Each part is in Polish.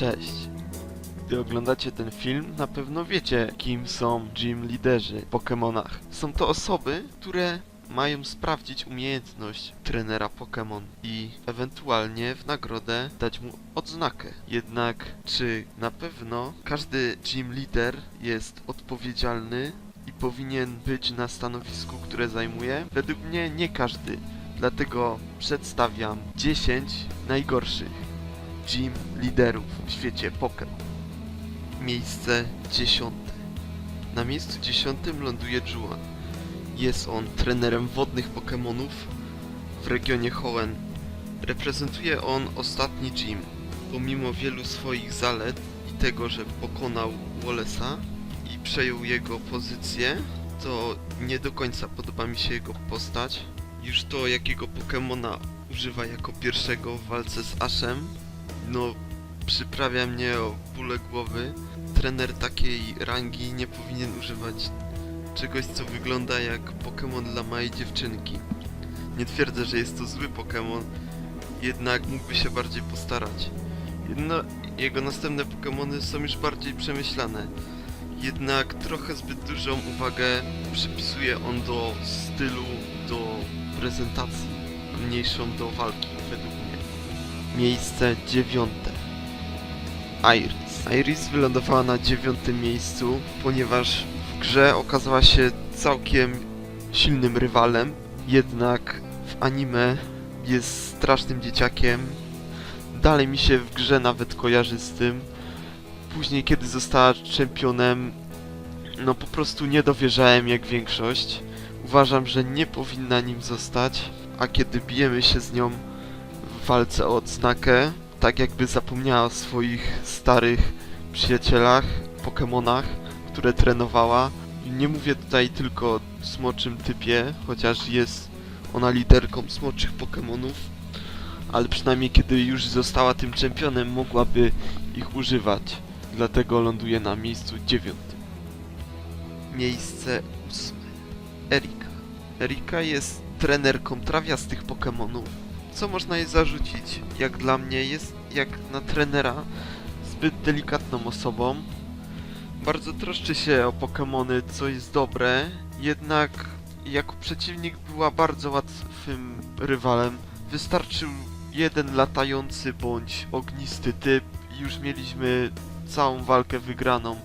Cześć. Gdy oglądacie ten film, na pewno wiecie, kim są gym liderzy w Pokémonach. Są to osoby, które mają sprawdzić umiejętność trenera Pokémon i ewentualnie w nagrodę dać mu odznakę. Jednak czy na pewno każdy gym leader jest odpowiedzialny i powinien być na stanowisku, które zajmuje? Według mnie nie każdy. Dlatego przedstawiam 10 najgorszych gym liderów w świecie Pokémon. Miejsce dziesiąte. Na miejscu dziesiątym ląduje Juan. Jest on trenerem wodnych Pokémonów w regionie Hoenn. Reprezentuje on ostatni gym. Pomimo wielu swoich zalet i tego, że pokonał Wallace'a i przejął jego pozycję, to nie do końca podoba mi się jego postać. Już to, jakiego Pokemona używa jako pierwszego w walce z Ashem, no przyprawia mnie o bóle głowy. Trener takiej rangi nie powinien używać czegoś, co wygląda jak Pokémon dla małej dziewczynki. Nie twierdzę, że jest to zły Pokémon, jednak mógłby się bardziej postarać. Jego następne Pokémony są już bardziej przemyślane. Jednak trochę zbyt dużą uwagę przypisuje on do stylu, do prezentacji, a mniejszą do walki. Miejsce dziewiąte. Iris. Iris wylądowała na dziewiątym miejscu, ponieważ w grze okazała się całkiem silnym rywalem, jednak w anime jest strasznym dzieciakiem. Dalej mi się w grze nawet kojarzy z tym. Później, kiedy została czempionem, no po prostu nie dowierzałem jak większość. Uważam, że nie powinna nim zostać, a kiedy bijemy się z nią walce o odznakę, tak jakby zapomniała o swoich starych przyjacielach, Pokemonach, które trenowała. Nie mówię tutaj tylko o smoczym typie, chociaż jest ona liderką smoczych Pokemonów, ale przynajmniej kiedy już została tym czempionem, mogłaby ich używać. Dlatego ląduje na miejscu dziewiątym. Miejsce ósme. Erika. Erika jest trenerką trawiastych Pokemonów. Co można jej zarzucić? Jak dla mnie jest, jak na trenera, zbyt delikatną osobą. Bardzo troszczy się o Pokemony, co jest dobre, jednak jako przeciwnik była bardzo łatwym rywalem. Wystarczył jeden latający bądź ognisty typ i już mieliśmy całą walkę wygraną.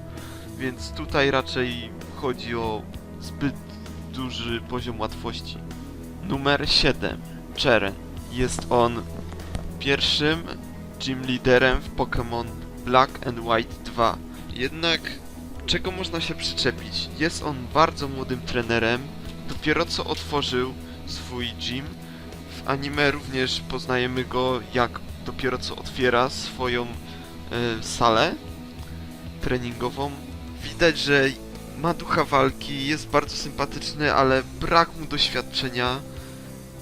Więc tutaj raczej chodzi o zbyt duży poziom łatwości. Numer 7. Cheren. Jest on pierwszym gym liderem w Pokémon Black and White 2. Jednak czego można się przyczepić? Jest on bardzo młodym trenerem, dopiero co otworzył swój gym. W anime również poznajemy go jak dopiero co otwiera swoją e, salę treningową. Widać, że ma ducha walki, jest bardzo sympatyczny, ale brak mu doświadczenia.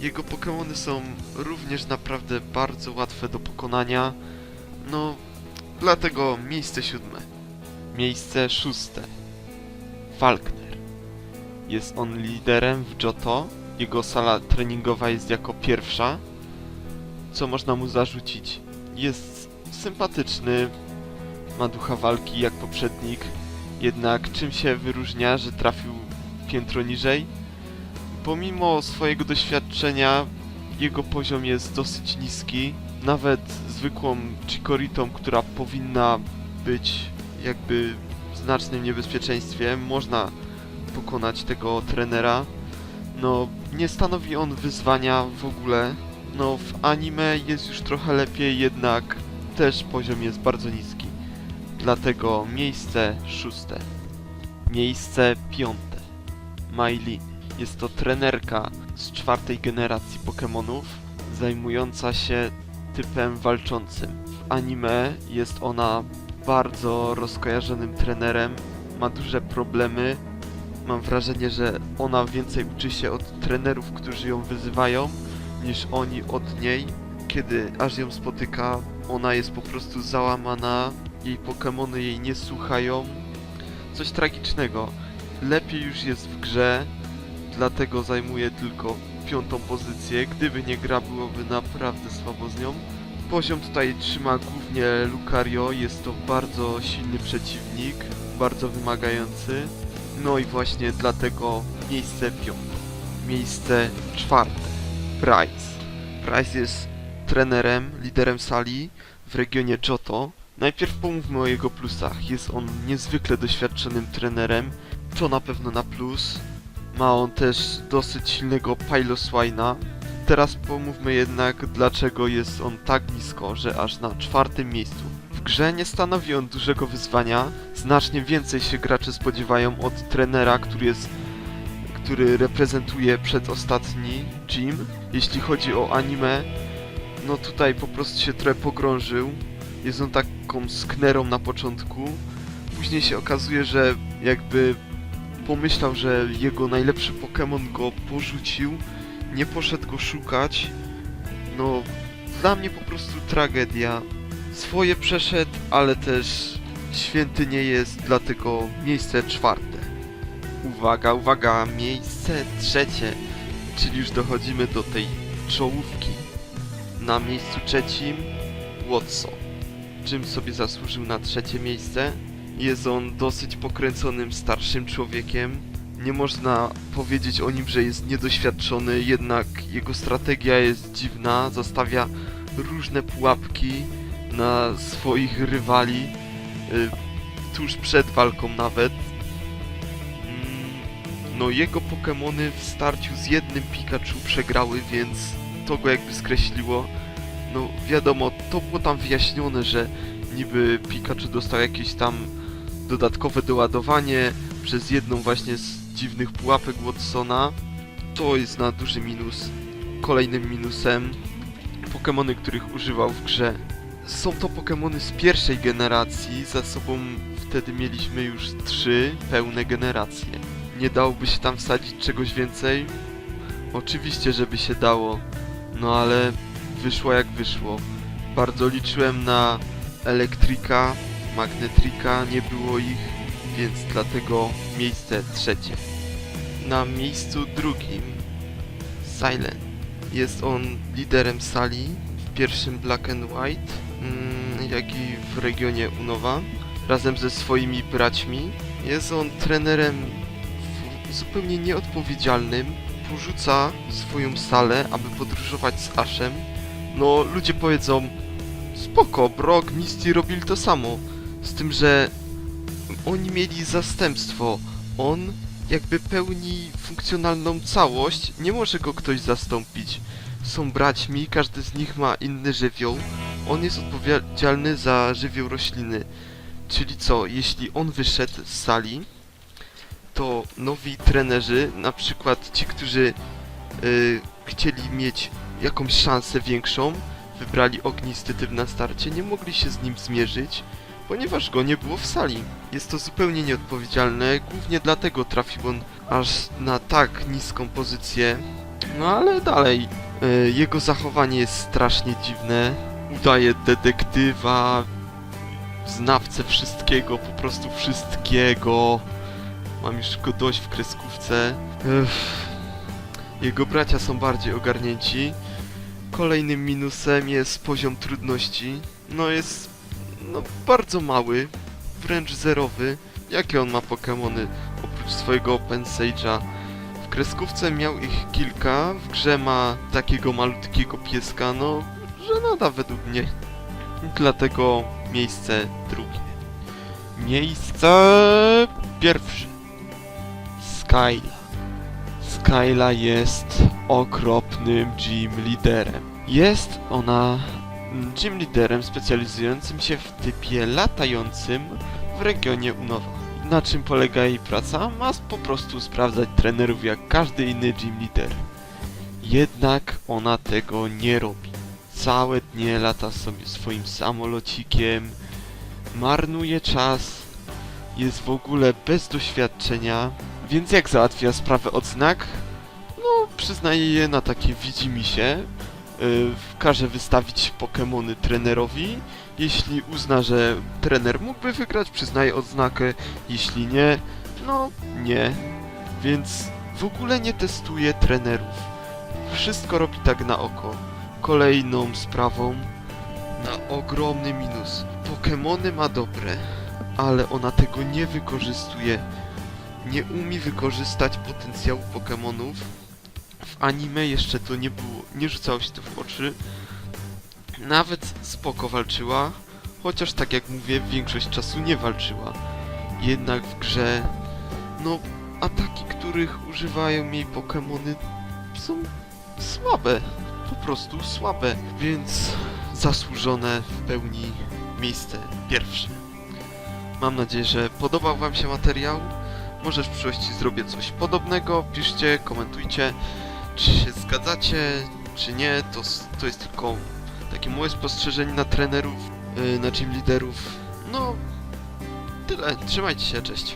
Jego Pokémony są również naprawdę bardzo łatwe do pokonania. No, dlatego miejsce siódme. Miejsce szóste. Falkner. Jest on liderem w Johto. Jego sala treningowa jest jako pierwsza. Co można mu zarzucić? Jest sympatyczny, ma ducha walki jak poprzednik. Jednak czym się wyróżnia, że trafił piętro niżej? Pomimo swojego doświadczenia, jego poziom jest dosyć niski. Nawet zwykłą Chicoritą, która powinna być jakby w znacznym niebezpieczeństwie, można pokonać tego trenera. No, nie stanowi on wyzwania w ogóle. No, w anime jest już trochę lepiej, jednak też poziom jest bardzo niski. Dlatego miejsce szóste. Miejsce piąte. Mailin. Jest to trenerka z czwartej generacji Pokémonów, zajmująca się typem walczącym. W anime jest ona bardzo rozkojarzonym trenerem, ma duże problemy. Mam wrażenie, że ona więcej uczy się od trenerów, którzy ją wyzywają, niż oni od niej. Kiedy aż ją spotyka, ona jest po prostu załamana, jej Pokémony jej nie słuchają. Coś tragicznego. Lepiej już jest w grze, dlatego zajmuje tylko piątą pozycję. Gdyby nie gra, byłoby naprawdę słabo z nią, poziom tutaj trzyma głównie Lucario, jest to bardzo silny przeciwnik, bardzo wymagający. No i właśnie dlatego miejsce piąte. Miejsce czwarte. Price. Price jest trenerem, liderem sali w regionie Johto. Najpierw pomówmy o jego plusach. Jest on niezwykle doświadczonym trenerem, to na pewno na plus. Ma on też dosyć silnego Piloswine'a. Teraz pomówmy jednak, dlaczego jest on tak nisko, że aż na czwartym miejscu. W grze nie stanowi on dużego wyzwania. Znacznie więcej się gracze spodziewają od trenera, który jest który reprezentuje przedostatni gym. Jeśli chodzi o anime, no tutaj po prostu się trochę pogrążył. Jest on taką sknerą na początku. Później się okazuje, że jakby pomyślał, że jego najlepszy Pokémon go porzucił, nie poszedł go szukać. No, dla mnie po prostu tragedia. Swoje przeszedł, ale też święty nie jest, dlatego miejsce czwarte. Uwaga, uwaga, miejsce trzecie, czyli już dochodzimy do tej czołówki. Na miejscu trzecim Watson. Czym sobie zasłużył na trzecie miejsce? Jest on dosyć pokręconym starszym człowiekiem. Nie można powiedzieć o nim, że jest niedoświadczony, jednak jego strategia jest dziwna, zostawia różne pułapki na swoich rywali, y, tuż przed walką nawet. Mm, No jego Pokémony w starciu z jednym Pikachu przegrały, więc to go jakby skreśliło. No wiadomo, to było tam wyjaśnione, że niby Pikachu dostał jakieś tam dodatkowe doładowanie przez jedną właśnie z dziwnych pułapek Watsona. To jest na duży minus. Kolejnym minusem Pokémony, których używał w grze. Są to Pokémony z pierwszej generacji, za sobą wtedy mieliśmy już trzy pełne generacje. Nie dałoby się tam wsadzić czegoś więcej? Oczywiście, żeby się dało, no ale wyszło jak wyszło. Bardzo liczyłem na Elektryka, Magnetrika, nie było ich, więc dlatego miejsce trzecie. Na miejscu drugim Silent. Jest on liderem sali w pierwszym Black and White, mm, jak i w regionie Unowa, razem ze swoimi braćmi. Jest on trenerem zupełnie nieodpowiedzialnym. Porzuca swoją salę, aby podróżować z Ashem. No, ludzie powiedzą, spoko, Brock, Misty robili to samo. Z tym, że oni mieli zastępstwo. On jakby pełni funkcjonalną całość, nie może go ktoś zastąpić. Są braćmi, każdy z nich ma inny żywioł. On jest odpowiedzialny za żywioł rośliny. Czyli co, jeśli on wyszedł z sali, to nowi trenerzy, na przykład ci, którzy y, chcieli mieć jakąś szansę większą, wybrali ognisty typ na starcie, nie mogli się z nim zmierzyć, ponieważ go nie było w sali. Jest to zupełnie nieodpowiedzialne, głównie dlatego trafił on aż na tak niską pozycję. No ale dalej, y, jego zachowanie jest strasznie dziwne. Udaje detektywa, znawcę wszystkiego, po prostu wszystkiego. Mam już go dość w kreskówce. Ech. Jego bracia są bardziej ogarnięci. Kolejnym minusem jest poziom trudności. No jest no bardzo mały, wręcz zerowy. Jakie on ma Pokémony oprócz swojego Open Sage'a? W kreskówce miał ich kilka, w grze ma takiego malutkiego pieska, no żenada według mnie. Dlatego miejsce drugie. Miejsce pierwsze. Skyla. Skyla jest okropnym gym liderem. Jest ona gym liderem specjalizującym się w typie latającym w regionie Unowa. Na czym polega jej praca? Ma po prostu sprawdzać trenerów jak każdy inny gym lider. Jednak ona tego nie robi. Całe dnie lata sobie swoim samolocikiem, marnuje czas, jest w ogóle bez doświadczenia, więc jak załatwia sprawę odznak? No, przyznaje je na takie widzimisię, każe wystawić Pokémony trenerowi. Jeśli uzna, że trener mógłby wygrać, przyznaje odznakę. Jeśli nie, no nie. Więc w ogóle nie testuje trenerów. Wszystko robi tak na oko. Kolejną sprawą na ogromny minus. Pokemony ma dobre, ale ona tego nie wykorzystuje. Nie umie wykorzystać potencjału Pokemonów. W anime jeszcze to nie było, nie rzucało się to w oczy. Nawet spoko walczyła, chociaż tak jak mówię, większość czasu nie walczyła. Jednak w grze, no, ataki, których używają jej Pokemony są słabe. Po prostu słabe, więc zasłużone w pełni miejsce pierwsze. Mam nadzieję, że podobał Wam się materiał. Może w przyszłości zrobię coś podobnego. Piszcie, komentujcie, czy się zgadzacie, czy nie. To, to jest tylko takie moje spostrzeżenie na trenerów, yy, na gym liderów. No, tyle. Trzymajcie się, cześć.